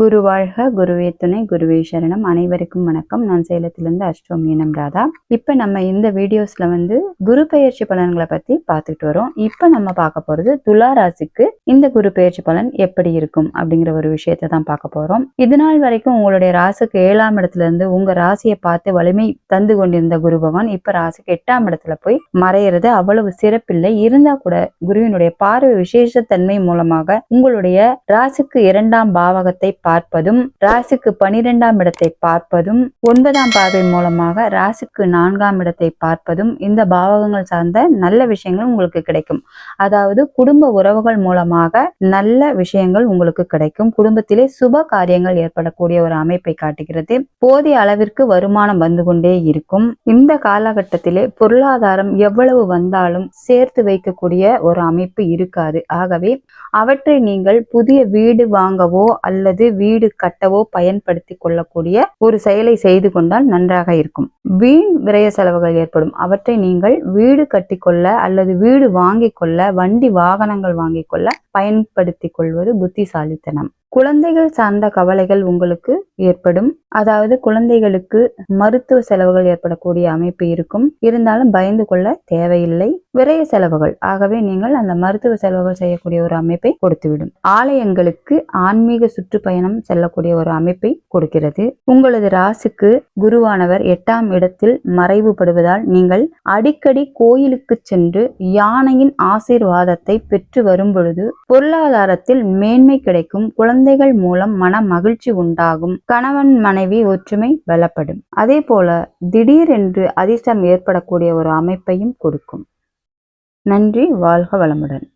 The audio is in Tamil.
குரு வாழ்க குருவே துணை குருவே சரணம். அனைவருக்கும் வணக்கம். நான் சேலத்திலிருந்து அஷ்டோமியனம் ராதா. இப்போ நம்ம இந்த வீடியோஸ்ல வந்து குரு பெயர்ச்சி பலன்களை பத்தி பார்த்துட்டு வரோம். இப்போ நம்ம பார்க்க போறது துலா ராசிக்கு இந்த குரு பெயர்ச்சி பலன் எப்படி இருக்கும் அப்படிங்கிற ஒரு விஷயத்தை தான் பார்க்க போறோம். இது நாள் வரைக்கும் உங்களுடைய ராசிக்கு ஏழாம் இடத்துல இருந்து உங்க ராசியை பார்த்து வலிமை தந்து கொண்டிருந்த குரு பகவான் இப்ப ராசிக்கு எட்டாம் இடத்துல போய் மறையிறது அவ்வளவு சிறப்பில்லை. இருந்தா கூட குருவினுடைய பார்வை விசேஷத்தன்மை மூலமாக உங்களுடைய ராசிக்கு இரண்டாம் பாவகத்தை பார்ப்பதும் ராசிக்கு பனிரெண்டாம் இடத்தை பார்ப்பதும் ஒன்பதாம் பார்வை மூலமாக ராசிக்கு நான்காம் இடத்தை பார்ப்பதும் இந்த பாவகங்கள் சார்ந்த நல்ல விஷயங்கள் உங்களுக்கு கிடைக்கும். அதாவது குடும்ப உறவுகள் மூலமாக நல்ல விஷயங்கள் உங்களுக்கு கிடைக்கும். குடும்பத்திலே சுப காரியங்கள் ஏற்படக்கூடிய ஒரு அமைப்பை காட்டுகிறது. போதிய அளவிற்கு வருமானம் வந்து கொண்டே இருக்கும். இந்த காலகட்டத்திலே பொருளாதாரம் எவ்வளவு வந்தாலும் சேர்த்து வைக்கக்கூடிய ஒரு அமைப்பு இருக்காது. ஆகவே அவற்றை நீங்கள் புதிய வீடு வாங்கவோ அல்லது வீடு கட்டவோ பயன்படுத்தி கொள்ளக்கூடிய ஒரு செயலை செய்து கொண்டால் நன்றாக இருக்கும். வீண் விரய செலவுகள் ஏற்படும். அவற்றை நீங்கள் வீடு கட்டிக்கொள்ள அல்லது வீடு வாங்கிக் கொள்ள வண்டி வாகனங்கள் வாங்கிக் கொள்ள பயன்படுத்தி கொள்வது புத்திசாலித்தனம். குழந்தைகள் சார்ந்த கவலைகள் உங்களுக்கு ஏற்படும். அதாவது குழந்தைகளுக்கு மருத்துவ செலவுகள் ஏற்படக்கூடிய அமைப்பு இருக்கும். இருந்தாலும் பயந்து கொள்ள தேவையில்லை. விரைய செலவுகள். ஆகவே நீங்கள் அந்த மருத்துவ செலவுகள் செய்யக்கூடிய ஒரு அமைப்பை கொடுத்துவிடும். ஆலயங்களுக்கு ஆன்மீக சுற்றுப்பயணம் செல்லக்கூடிய ஒரு அமைப்பை கொடுக்கிறது. உங்களது ராசுக்கு குருவானவர் எட்டாம் இடத்தில் மறைவுபடுவதால் நீங்கள் அடிக்கடி கோயிலுக்கு சென்று யானையின் ஆசீர்வாதத்தை பெற்று வரும் பொழுது பொருளாதாரத்தில் மேன்மை கிடைக்கும் குழந்தைகள் மூலம் மன மகிழ்ச்சி உண்டாகும். கணவன் மனைவி ஒற்றுமை பலப்படும். அதே போல திடீரென்று அதிர்ஷ்டம் ஏற்படக்கூடிய ஒரு அமைப்பையும் கொடுக்கும். நன்றி வாழ்க வளமுடன்.